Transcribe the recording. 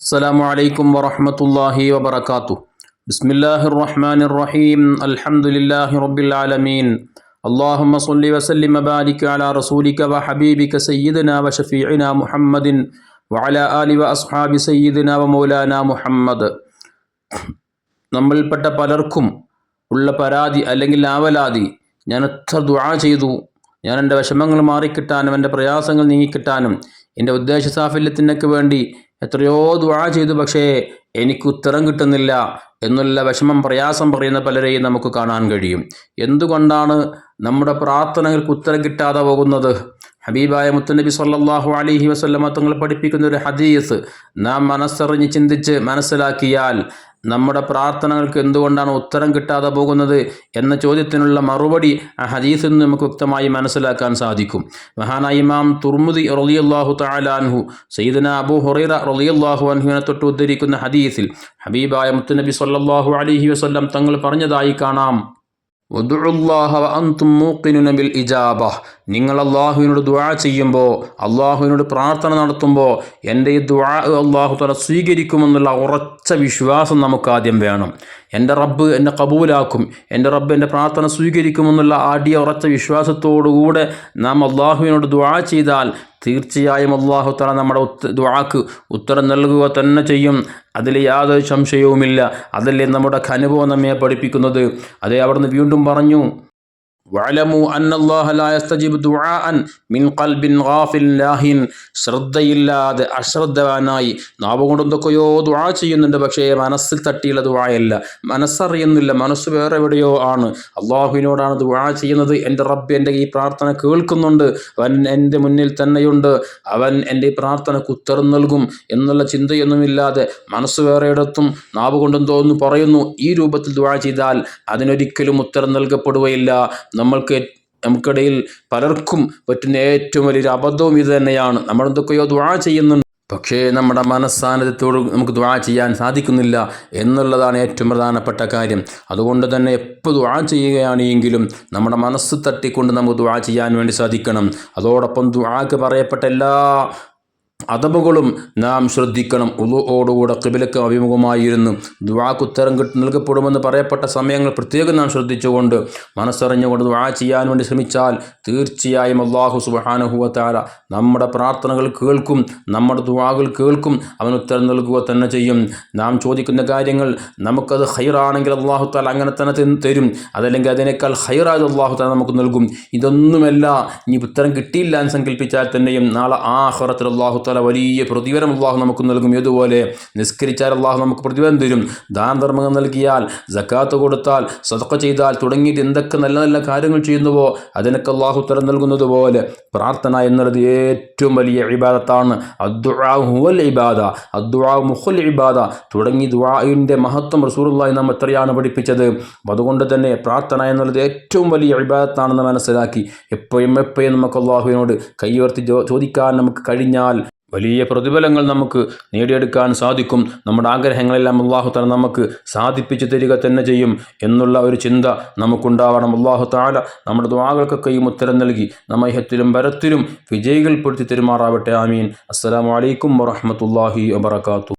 السلام عليكم ورحمة الله وبركاته بسم الله الرحمن الرحيم الحمد لله رب العالمين اللهم صل وسلم وبارك على رسولك وحبيبك سيدنا وشفيعنا محمد وعلى آل وأصحاب سيدنا ومولانا محمد നമ്മൾപ്പെട്ട പലർക്കും ഉള്ള പരാതി അല്ലെങ്കിൽ ആവലാതി ഞാൻ എത്ര ദുആ ചെയ്തു ഞാൻ എൻ്റെ വിഷമങ്ങൾ മാറിക്കിട്ടാനും എൻ്റെ പ്രയാസങ്ങൾ നീങ്ങിക്കിട്ടാനും എൻ്റെ ഉദ്ദേശ സാഫല്യത്തിനൊക്കെ വേണ്ടി എത്രയോ ദുആ ചെയ്തു പക്ഷേ എനിക്ക് ഉത്തരം കിട്ടുന്നില്ല എന്നുള്ള വിഷമം പ്രയാസം പറയുന്ന പലരെയും നമുക്ക് കാണാൻ കഴിയും. എന്തുകൊണ്ടാണ് നമ്മുടെ പ്രാർത്ഥനകൾക്ക് ഉത്തരം കിട്ടാതെ പോകുന്നത്? ഹബീബായ മുത്തനബി സല്ലാഹു അലൈഹി വസല്ലമ തങ്ങൾ പഠിപ്പിക്കുന്ന ഒരു ഹദീസ് നാം മനസ്സറിഞ്ഞ് ചിന്തിച്ച് മനസ്സിലാക്കിയാൽ നമ്മുടെ പ്രാർത്ഥനകൾക്ക് എന്തുകൊണ്ടാണ് ഉത്തരം കിട്ടാതെ പോകുന്നത് എന്ന ചോദ്യത്തിനുള്ള മറുപടി ആ ഹദീസിൽ നിന്ന് നമുക്ക് വ്യക്തമായി മനസ്സിലാക്കാൻ സാധിക്കും. മഹാനായ ഇമാം തുർമുദി റളിയല്ലാഹു താലാൻഹു സയ്യിദന അബു ഹുറൈറ റളിയല്ലാഹു അൻഹുവിനെ തൊട്ട് ഉദ്ധരിക്കുന്ന ഹദീസിൽ ഹബീബായ മുത്തുനബി സല്ലാഹു അലൈഹി വസ്ല്ലാം തങ്ങൾ പറഞ്ഞതായി കാണാം. ഇജാബ നിങ്ങൾ അള്ളാഹുവിനോട് ദ്വാ ചെയ്യുമ്പോൾ അള്ളാഹുവിനോട് പ്രാർത്ഥന നടത്തുമ്പോൾ എന്റെ ഈ ദ്വാ അള്ളാഹു തല സ്വീകരിക്കുമെന്നുള്ള ഉറച്ച വിശ്വാസം നമുക്ക് ആദ്യം വേണം. എന്റെ റബ്ബ് എന്നെ കബൂലാക്കും എന്റെ റബ്ബ് എന്റെ പ്രാർത്ഥന സ്വീകരിക്കുമെന്നുള്ള ആടിയ ഉറച്ച വിശ്വാസത്തോടുകൂടെ നാം അള്ളാഹുവിനോട് ദ്വാ ചെയ്താൽ തീർച്ചയായും അള്ളാഹു തല നമ്മുടെ ഉത്ത ദ്വാക്ക് ഉത്തരം നൽകുക തന്നെ ചെയ്യും. അതിൽ യാതൊരു സംശയവുമില്ല. അതല്ലേ നമ്മുടെ അനുഭവം നമ്മെ പഠിപ്പിക്കുന്നത്. അതേ അവിടുന്ന് വീണ്ടും പറഞ്ഞു വഅലമു അന്നല്ലാഹ ലാ യസ്തജിബു ദുആഅൻ മിൻ ഖൽബിൻ ഗാഫിൽ ലാഹിൻ. ശ്രദ്ധയില്ലാതെ അശ്രദ്ധവാനായി നാവ് കൊണ്ട് എന്തൊക്കെയോ ദുആ ചെയ്യുന്നുണ്ട് പക്ഷേ മനസ്സിൽ തട്ടിയുള്ള ദുആയല്ല. മനസ്സറിയുന്നില്ല മനസ്സ് വേറെ എവിടെയോ ആണ്. അള്ളാഹുവിനോടാണ് ദുആ ചെയ്യുന്നത്. എന്റെ റബ്ബ് എന്റെ ഈ പ്രാർത്ഥന കേൾക്കുന്നുണ്ട്. അവൻ എന്റെ മുന്നിൽ തന്നെയുണ്ട്. അവൻ എന്റെ ഈ പ്രാർത്ഥനക്ക് ഉത്തരം നൽകും എന്നുള്ള ചിന്തയൊന്നുമില്ലാതെ മനസ്സ് വേറെ ഇടത്തും നാവ് കൊണ്ടും തോന്നുന്നു പറയുന്നു. ഈ രൂപത്തിൽ ദുആ ചെയ്താൽ അതിനൊരിക്കലും ഉത്തരം നൽകപ്പെടുകയില്ല. നമ്മൾക്ക് നമുക്കിടയിൽ പലർക്കും പറ്റുന്ന ഏറ്റവും വലിയൊരു അബദ്ധവും ഇത് തന്നെയാണ്. നമ്മൾ എന്തൊക്കെയോ ദുആ ചെയ്യുന്നുണ്ട്. പക്ഷേ നമ്മുടെ മനസ്സാന്നിധ്യത്തോട് നമുക്ക് ദ്വാ ചെയ്യാൻ സാധിക്കുന്നില്ല എന്നുള്ളതാണ് ഏറ്റവും പ്രധാനപ്പെട്ട കാര്യം. അതുകൊണ്ട് തന്നെ എപ്പോൾ ദ്വാ ചെയ്യുകയാണെങ്കിലും നമ്മുടെ മനസ്സ് തട്ടിക്കൊണ്ട് നമുക്ക് ദ്വാ ചെയ്യാൻ വേണ്ടി സാധിക്കണം. അതോടൊപ്പം ദ്വാക്ക് പറയപ്പെട്ട എല്ലാ അതബുകളും നാം ശ്രദ്ധിക്കണം. ഉളുവോടുകൂടെ കിബിലക്ക് അഭിമുഖമായിരുന്നു. ദ്വാക്കുത്തരം കിട്ടി നൽകപ്പെടുമെന്ന് പറയപ്പെട്ട സമയങ്ങൾ പ്രത്യേകം നാം ശ്രദ്ധിച്ചുകൊണ്ട് മനസ്സറിഞ്ഞുകൊണ്ട് ദുവാ ചെയ്യാൻ വേണ്ടി ശ്രമിച്ചാൽ തീർച്ചയായും അള്ളാഹു സുബാനുഹുവത്താര നമ്മുടെ പ്രാർത്ഥനകൾ കേൾക്കും നമ്മുടെ ദുവാകൾ കേൾക്കും അവൻ ഉത്തരം നൽകുക തന്നെ ചെയ്യും. നാം ചോദിക്കുന്ന കാര്യങ്ങൾ നമുക്കത് ഹൈറാണെങ്കിൽ അള്ളാഹു താല അങ്ങനെ തന്നെ തരും. അതല്ലെങ്കിൽ അതിനേക്കാൾ ഹൈറായത് അള്ളാഹു താല നമുക്ക് നൽകും. ഇതൊന്നുമല്ല ഇനി ഉത്തരം കിട്ടിയില്ല എന്ന് സങ്കല്പിച്ചാൽ തന്നെയും നാളെ ആ ഹറത്തിൽ അള്ളാഹു വലിയ പ്രതിഫലം അള്ളാഹു നമുക്ക് നൽകും. ഇതുപോലെ നിസ്കരിച്ചാൽ അള്ളാഹു നമുക്ക് പ്രതിഫലം തരും. ദാനധർമ്മങ്ങൾ നൽകിയാൽ ജക്കാത്ത് കൊടുത്താൽ സതക്ക ചെയ്താൽ തുടങ്ങിയിട്ട് എന്തൊക്കെ നല്ല നല്ല കാര്യങ്ങൾ ചെയ്യുന്നുവോ അതിനൊക്കെ അള്ളാഹു തരം നൽകുന്നത് പോലെ പ്രാർത്ഥന എന്നുള്ളത് ഏറ്റവും വലിയ ഇബാദത്താണ്. അദ്ദുആഹുവൽ ഇബാദ. ഇബാദ. തുടങ്ങി ദുആഇന്റെ മഹത്വം റസൂലുള്ളാഹി നാം എത്രയാണ് പഠിപ്പിച്ചത്? അതുകൊണ്ട് തന്നെ പ്രാർത്ഥന എന്നുള്ളത് ഏറ്റവും വലിയ ഇബാദത്താണെന്ന് മനസ്സിലാക്കി. എപ്പോഴും എപ്പോഴും നമുക്ക് അള്ളാഹുവിനോട് കൈയുയർത്തി ചോദിക്കാൻ നമുക്ക് കഴിഞ്ഞാൽ വലിയ പ്രതിഫലങ്ങൾ നമുക്ക് നേടിയെടുക്കാൻ സാധിക്കും. നമ്മുടെ ആഗ്രഹങ്ങളെല്ലാം അള്ളാഹു താല നമുക്ക് സാധിപ്പിച്ചു തരിക തന്നെ ചെയ്യും എന്നുള്ള ഒരു ചിന്ത നമുക്കുണ്ടാവണം. അള്ളാഹു താല നമ്മുടെ ദ്വാകൾക്കൊക്കെയും ഉത്തരം നൽകി നമ്മയത്തിലും വരത്തിലും വിജയികൾപ്പെടുത്തി തെരുമാറാവട്ടെ. ആമീൻ. അസ്സലാമു അലൈക്കും വറഹമത്തല്ലാഹി വബർക്കാത്തു